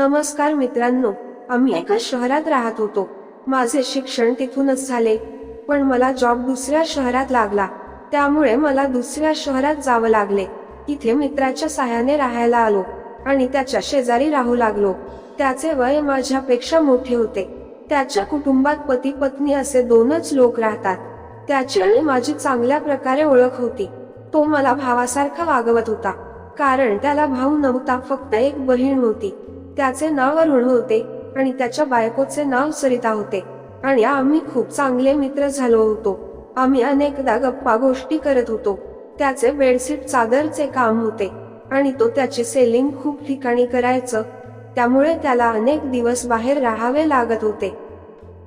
नमस्कार मित्रांनो आम्ही एका शहरात राहत होतो. माझे शिक्षण तिथूनच झाले. पण मला जॉब दुसऱ्या शहरात लागला. त्यामुळे मला दुसऱ्या शहरात जावं लागले. इथे मित्राच्या साह्याने राहायला आलो आणि त्याच्या शेजारी राहू लागलो. त्याचे वय माझ्यापेक्षा मोठे होते. त्याच्या कुटुंबात पती पत्नी असे दोनच लोक राहतात. त्याची आणि माझी चांगल्या प्रकारे ओळख होती. तो मला भावासारखा वागवत होता. कारण त्याला भाऊ नव्हता फक्त एक बहीण होती. त्याचे नाव अरुण होते आणि त्याच्या बायकोचे नाव सरिता होते. आणि आम्ही खूप चांगले मित्र झालो होतो. आम्ही अनेकदा गप्पा गोष्टी करत होतो. त्याचे बेडशीट चादरचे काम होते. आणि तो त्याची सेलिंग खूप ठिकाणी करायचं. त्यामुळे त्याला अनेक दिवस बाहेर राहावे लागत होते.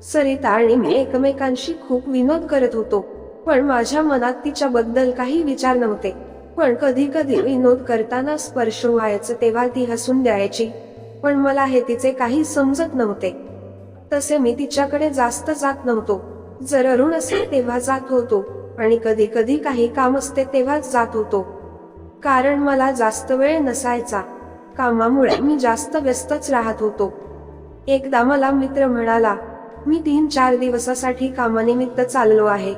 सरिता आणि मी एकमेकांशी खूप विनोद करत होतो. पण माझ्या मनात तिच्याबद्दल काही विचार नव्हते. पण कधी कधी विनोद करताना स्पर्श व्हायचं तेव्हा ती हसून द्यायची. पण मला हे तिचे काही समजत नव्हते. तसे मी तिच्याकडे जास्त जात नव्हतो. जर अरुण असेल तेव्हा जात होतो आणि कधी कधी काही काम असते तेव्हाच जात होतो. कारण मला जास्त वेळ नसायचा. कामामुळे मी जास्त व्यस्तच राहत होतो. एकदा मला मित्र म्हणाला मी तीन चार दिवसासाठी कामानिमित्त चाललो आहे.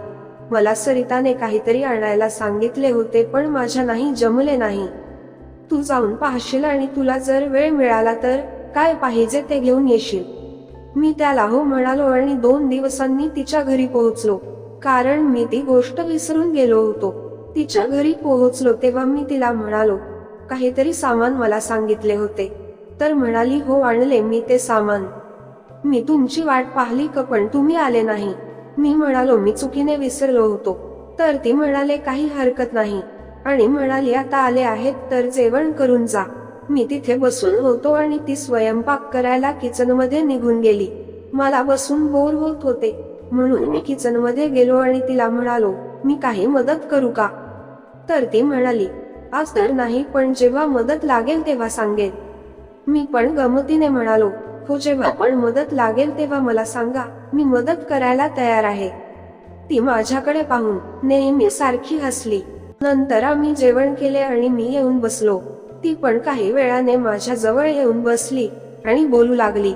मला सरिताने काहीतरी आणायला सांगितले होते पण माझ्या नाही जमले नाही. तू जाऊन पाहशील आणि तुला जर वेळ मिळाला तर काय पाहिजे ते घेऊन येशील. मी त्याला हो म्हणालो आणि दोन दिवसांनी तिच्या घरी पोहोचलो. कारण मी ती गोष्ट विसरून गेलो होतो. तिच्या घरी पोहोचलो तेव्हा मी तिला म्हणालो काहीतरी सामान मला सांगितले होते. तर म्हणाली हो आणले मी ते सामान. मी तुमची वाट पाहिली का पण तुम्ही आले नाही. मी म्हणालो मी चुकीने विसरलो होतो. तर ती म्हणाले काही हरकत नाही. आणि म्हणाली आता आले आहेत तर जेवण करून जा. मी तिथे बसून होतो आणि ती स्वयंपाक करायला किचनमध्ये निघून गेली. मला बसून बोर होत होते. म्हणून मी किचनमध्ये गेलो आणि तिला म्हणालो मी काही मदत करू का? तर ती म्हणाली आज तर नाही पण जेव्हा मदत लागेल तेव्हा सांगेल मी पण गमतीने म्हणालो हो जेव्हा पण मदत लागेल तेव्हा मला सांगा मी मदत करायला तयार आहे. ती माझ्याकडे पाहून नेहमी सारखी हसली. नंतर आम्ही जेवण केले आणि मी येऊन बसलो. ती पण काही वेळाने माझ्या जवळ येऊन बसली आणि बोलू लागली.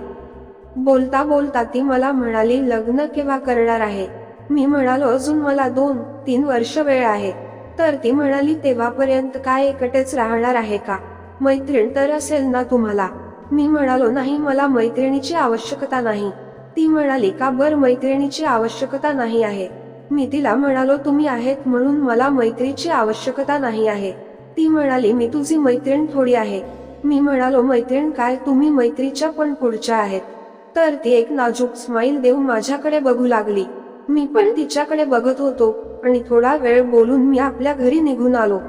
बोलता बोलता ती मला म्हणाली लग्न केव्हा करणार आहे? मी म्हणालो अजून मला दोन तीन वर्ष वेळ आहे. तर ती म्हणाली तेव्हापर्यंत काय एकटेच राहणार आहे का? मैत्रीण तर असेल ना तुम्हाला? मी म्हणालो नाही मला मैत्रिणीची आवश्यकता नाही. ती म्हणाली का बर मैत्रिणीची आवश्यकता नाही आहे? मी तिला म्हणालो तुम्ही आहेत म्हणून मला मैत्रीची आवश्यकता नाही आहे. ती म्हणाली मी तुझी मैत्रीण थोडी आहे. मी म्हणालो मैत्रीण काय? तुम्ही मैत्रीच्या पण पुढच्या आहेत. तर ती एक नाजूक स्माईल देऊन माझ्याकडे बघू लागली. मी पण तिच्याकडे बघत होतो आणि थोडा वेळ बोलून मी आपल्या घरी निघून आलो.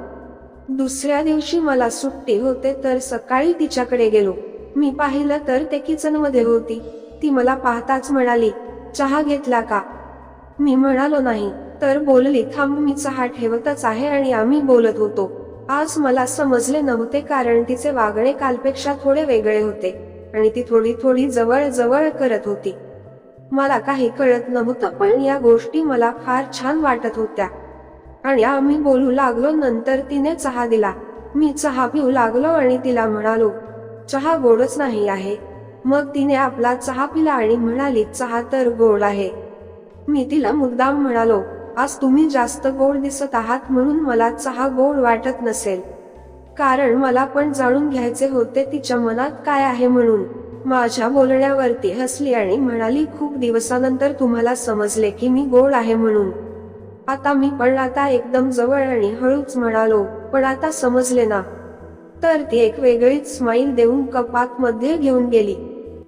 दुसऱ्या दिवशी मला सुट्टी होते तर सकाळी तिच्याकडे गेलो. मी पाहिलं तर ते किचनमध्ये होती. ती मला पाहताच म्हणाली चहा घेतला का? मी म्हणालो नाही. तर बोलली थांब मी चहा ठेवतच आहे आणि आम्ही बोलत होतो. आज मला समजले नव्हते कारण तिचे वागणे कालपेक्षा थोडे वेगळे होते आणि ती थोडी थोडी जवळ जवळ करत होती. मला काही कळत नव्हतं पण या गोष्टी मला फार छान वाटत होत्या. आणि आम्ही बोलू लागलो नंतर तिने चहा दिला. मी चहा पिऊ लागलो आणि तिला म्हणालो चहा गोडच नाही आहे. मग तिने आपला चहा पिला आणि म्हणाली चहा तर गोड आहे. मी तिला मुद्दाम म्हणालो आज तुम्ही जास्त गोड दिसत आहात म्हणून मला चहा गोड वाटत नसेल. कारण मला पण जाणून घ्यायचे होते तिच्या मनात काय आहे म्हणून. माझ्या बोलण्यावरती हसली आणि म्हणाली खूप दिवसानंतर तुम्हाला समजले की मी गोड आहे म्हणून. आता मी पण आता एकदम जवळ आणि हळूच म्हणालो पण आता समजले ना. तर ती एक वेगळीच स्माईल देऊन कपात मध्ये घेऊन गेली.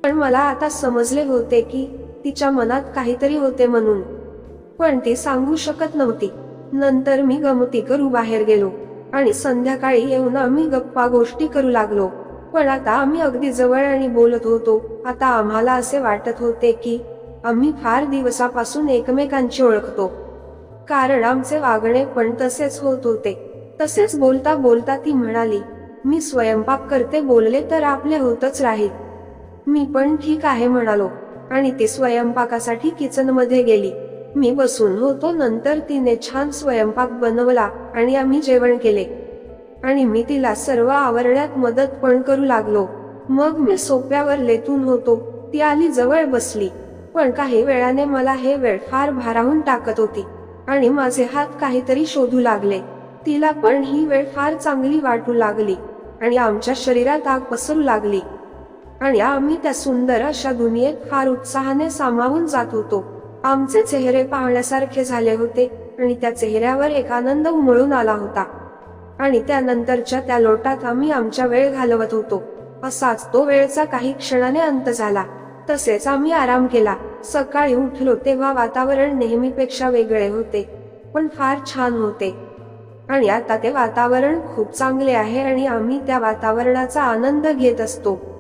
पण मला आता समजले होते की तिच्या मनात काहीतरी होते म्हणून. पण ती सांगू शकत नव्हती. नंतर मी गमती करू बाहेर गेलो आणि संध्याकाळी येऊन आम्ही गप्पा गोष्टी करू लागलो. पण आता आम्ही अगदी जवळ आणि बोलत होतो. आता आम्हाला असे वाटत होते की आम्ही फार दिवसापासून एकमेकांची ओळखतो. कारण आमचे वागणे पण तसेच होत होते. तसेच बोलता बोलता ती म्हणाली मी स्वयंपाक करते बोलले तर आपले होतच राहील. मी पण ठीक आहे म्हणालो. आणि ती स्वयंपाकासाठी किचनमध्ये गेली. मी बसून होतो नंतर तिने छान स्वयंपाक बनवला आणि आम्ही जेवण केले. आणि मी तिला सर्व आवरण्यात मदत पण करू लागलो. मग मी सोप्यावर लेतून होतो. ती आली जवळ बसली. पण काही वेळाने मला हे वेळ फार भारावून टाकत होती. आणि माझे हात काहीतरी शोधू लागले. तिला पण ही वेळ फार चांगली वाटू लागली. आणि आमच्या शरीरात आग पसरू लागली. आणि आम्ही त्या सुंदर अशा दुनियेत फार उत्साहाने सामावून जात होतो. आमचे चेहरे पाहण्यासारखे झाले होते आणि त्या चेहऱ्यावर एक आनंद उमळून आला होता. आणि त्यानंतरच्या त्या लोटात आम्ही आमच्या वेळ घालवत होतो. असाच तो वेळचा काही क्षणाने अंत झाला. तसेच आम्ही आराम केला. सकाळी उठलो तेव्हा वातावरण नेहमीपेक्षा वेगळे होते पण फार छान होते. आणि आता ते वातावरण खूप चांगले आहे आणि आम्ही त्या वातावरणाचा आनंद घेत असतो.